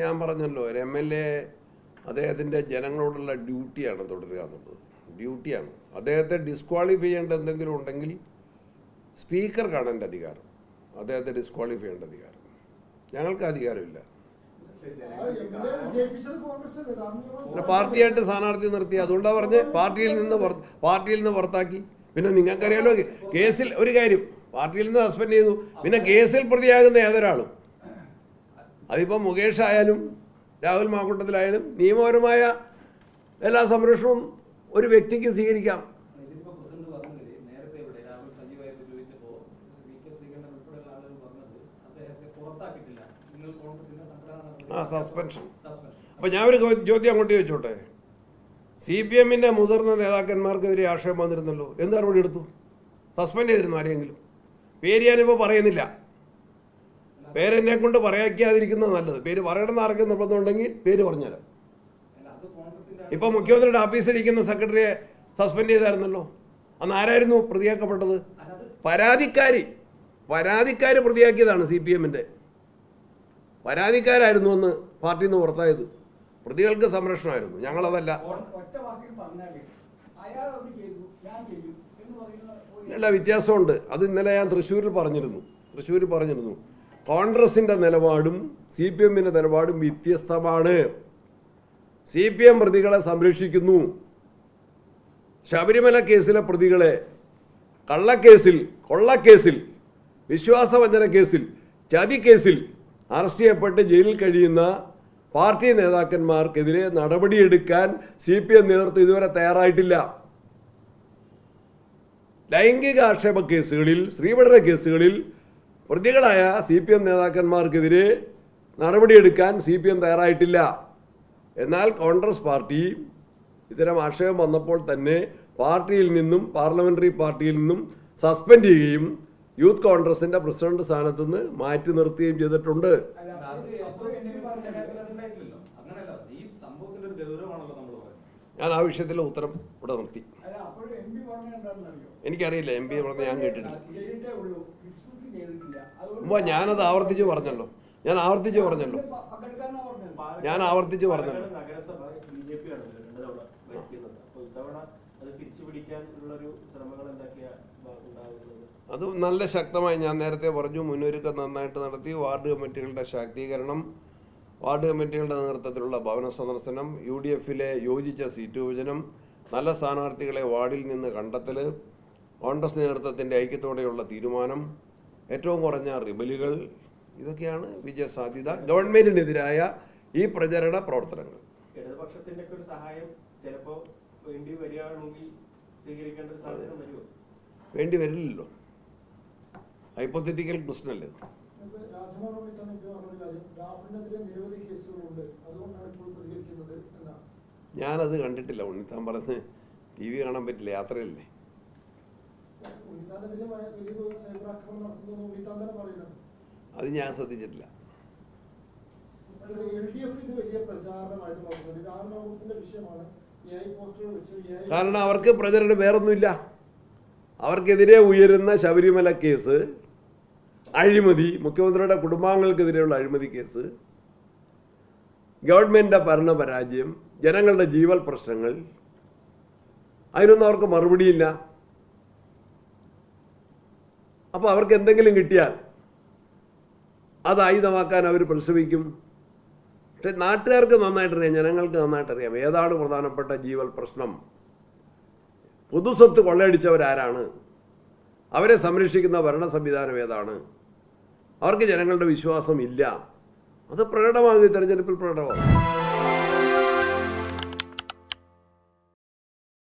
ഞാൻ പറഞ്ഞല്ലോ ഒരു എം എൽ എ അദ്ദേഹത്തിന്റെ ജനങ്ങളോടുള്ള ഡ്യൂട്ടിയാണ് തുടരുക എന്നുള്ളത്. ഡ്യൂട്ടിയാണ്. അദ്ദേഹത്തെ ഡിസ്ക്വാളിഫൈ ചെയ്യേണ്ട എന്തെങ്കിലും ഉണ്ടെങ്കിൽ സ്പീക്കർക്കാണ് എന്റെ അധികാരം. അദ്ദേഹത്തെ ഡിസ്ക്വാളിഫൈ ചെയ്യേണ്ട അധികാരം. ഞങ്ങൾക്ക് അധികാരമില്ല. പാർട്ടിയായിട്ട് സ്ഥാനാർത്ഥി നിർത്തി. അതുകൊണ്ടാണ് പറഞ്ഞ് പാർട്ടിയിൽ നിന്ന് പാർട്ടിയിൽ നിന്ന് പുറത്താക്കി. പിന്നെ നിങ്ങൾക്കറിയാലോ കേസിൽ ഒരു കാര്യം പാർട്ടിയിൽ നിന്ന് സസ്പെൻഡ് ചെയ്തു. പിന്നെ കേസിൽ പ്രതിയാകുന്ന ഏതൊരാളും? അതിപ്പോൾ മുകേഷ് ആയാലും രാഹുൽ മാക്കൂട്ടത്തിലായാലും നിയമപരമായ എല്ലാ സംരക്ഷണവും ഒരു വ്യക്തിക്ക് സ്വീകരിക്കാം. ആ സസ്പെൻഷൻ. അപ്പോൾ ഞാൻ ഒരു ചോദ്യം അങ്ങോട്ട് ചോദിച്ചോട്ടെ? സി പി എമ്മിന്റെ മുതിർന്ന നേതാക്കന്മാർക്കെതിരെ ആക്ഷേപം വന്നിരുന്നല്ലോ. എന്ത് നടപടി എടുത്തു? സസ്പെൻഡ് ചെയ്തിരുന്നു ആരെങ്കിലും പേര് ഞാനിപ്പോൾ പറയുന്നില്ല. പേരെന്നെ കൊണ്ട് പറയാക്കാതിരിക്കുന്നത് നല്ലത്. പേര് പറയണമെന്ന് ആർക്കും നിർബന്ധമുണ്ടെങ്കിൽ പേര് പറഞ്ഞുതരാം. ഇപ്പൊ മുഖ്യമന്ത്രിയുടെ ഓഫീസിൽ ഇരിക്കുന്ന സെക്രട്ടറിയെ സസ്പെൻഡ് ചെയ്തായിരുന്നല്ലോ. അന്ന് ആരായിരുന്നു പ്രതിയാക്കപ്പെട്ടത്? പരാതിക്കാരി. പരാതിക്കാർ പ്രതിയാക്കിയതാണ് സി പി എമ്മിന്റെ പരാതിക്കാരായിരുന്നു അന്ന് പാർട്ടിയിൽ നിന്ന് പുറത്തായത്. പ്രതികൾക്ക് സംരക്ഷണമായിരുന്നു. ഞങ്ങളതല്ല. എല്ലാ വ്യത്യാസമുണ്ട്. അത് ഇന്നലെ ഞാൻ തൃശ്ശൂരിൽ പറഞ്ഞിരുന്നു. തൃശ്ശൂരിൽ പറഞ്ഞിരുന്നു. കോൺഗ്രസിന്റെ നിലപാടും സി പി എമ്മിന്റെ നിലപാടും വ്യത്യസ്തമാണ്. സി പി എം പ്രതികളെ സംരക്ഷിക്കുന്നു. ശബരിമല കേസിലെ പ്രതികളെ കള്ളക്കേസിൽ കൊള്ളക്കേസിൽ വിശ്വാസവഞ്ചന കേസിൽ ചതി കേസിൽ അറസ്റ്റ് ചെയ്യപ്പെട്ട് ജയിലിൽ കഴിയുന്ന പാർട്ടി നേതാക്കന്മാർക്കെതിരെ നടപടിയെടുക്കാൻ സി പി എം നേതൃത്വം ഇതുവരെ തയ്യാറായിട്ടില്ല. ലൈംഗികാക്ഷേപ കേസുകളിൽ സ്ത്രീപഠന കേസുകളിൽ പ്രതികളായ സി പി എം നേതാക്കന്മാർക്കെതിരെ നടപടിയെടുക്കാൻ സി പി എം തയ്യാറായിട്ടില്ല. എന്നാൽ കോൺഗ്രസ് പാർട്ടി ഇത്തരം ആക്ഷേപം വന്നപ്പോൾ തന്നെ പാർട്ടിയിൽ നിന്നും പാർലമെന്ററി പാർട്ടിയിൽ നിന്നും സസ്പെൻഡ് ചെയ്യുകയും യൂത്ത് കോൺഗ്രസിന്റെ പ്രസിഡന്റ് സ്ഥാനത്ത് നിന്ന് മാറ്റി നിർത്തുകയും ചെയ്തിട്ടുണ്ട്. ഞാൻ ആ വിഷയത്തിൽ ഉത്തരം ഇവിടെ നിർത്തി. എനിക്കറിയില്ല എം പി ഞാൻ കേട്ടിട്ടില്ല. ഞാനത് ആവർത്തിച്ച് പറഞ്ഞല്ലോ. ഞാൻ ആവർത്തിച്ച് പറഞ്ഞല്ലോ. ഞാൻ ആവർത്തിച്ച് പറഞ്ഞല്ലോ. അത് നല്ല ശക്തമായി ഞാൻ നേരത്തെ പറഞ്ഞു മുന്നൊരുക്കം നന്നായിട്ട് നടത്തി വാർഡ് കമ്മിറ്റികളുടെ ശാക്തീകരണം വാർഡ് കമ്മിറ്റികളുടെ നേതൃത്വത്തിലുള്ള ഭവന സന്ദർശനം യു ഡി എഫിലെ യോജിച്ച സീറ്റ് വിഭജനം നല്ല സ്ഥാനാർത്ഥികളെ വാർഡിൽ നിന്ന് കണ്ടെത്തൽ കോൺഗ്രസ് നേതൃത്വത്തിന്റെ ഐക്യത്തോടെയുള്ള തീരുമാനം ഏറ്റവും കുറഞ്ഞ റിബലുകൾ ഇതൊക്കെയാണ് വിജയസാധ്യത. ഗവൺമെന്റിനെതിരായ ഈ പ്രചരണ പ്രവർത്തനങ്ങൾ. ഇടതുപക്ഷത്തിന്റെ ഒക്കെ ഒരു സഹായം ചിലപ്പോ വേണ്ടി വരികയാണെങ്കിൽ സ്വീകരിക്കേണ്ട ഒരു സാധ്യത വരുമോ? വേണ്ടി വരില്ലല്ലോ. ഹൈപ്പോത്തറ്റിക്കൽ എന്നാണ്. ഞാനത് കണ്ടിട്ടില്ല. ഉണ്ണിത്താൻ പറഞ്ഞ് ടി വി കാണാൻ പറ്റില്ല. യാത്രയല്ലേ? അത് ഞാൻ ശ്രദ്ധിച്ചിട്ടില്ല. കാരണം അവർക്ക് പ്രചരണം വേറൊന്നുമില്ല. അവർക്കെതിരെ ഉയരുന്ന ശബരിമല കേസ് അഴിമതി മുഖ്യമന്ത്രിയുടെ കുടുംബാംഗങ്ങൾക്കെതിരെയുള്ള അഴിമതി കേസ് ഗവൺമെന്റിന്റെ ഭരണപരാജയം ജനങ്ങളുടെ ജീവൽ പ്രശ്നങ്ങൾ അതിനൊന്നും അവർക്ക് മറുപടിയില്ല. അപ്പോൾ അവർക്ക് എന്തെങ്കിലും കിട്ടിയാൽ അത് ആയുധമാക്കാൻ അവർ പരിശ്രമിക്കും. പക്ഷെ നാട്ടുകാർക്ക് നന്നായിട്ടറിയാം ജനങ്ങൾക്ക് നന്നായിട്ടറിയാം ഏതാണ് പ്രധാനപ്പെട്ട ജീവൽ പ്രശ്നം. പൊതുസ്വത്ത് കൊള്ളയടിച്ചവരാരാണ്? അവരെ സംരക്ഷിക്കുന്ന ഭരണ സംവിധാനം ഏതാണ്? അവർക്ക് ജനങ്ങളുടെ വിശ്വാസം ഇല്ല. അത് പ്രകടമാകും തിരഞ്ഞെടുപ്പിൽ പ്രകടമാകും.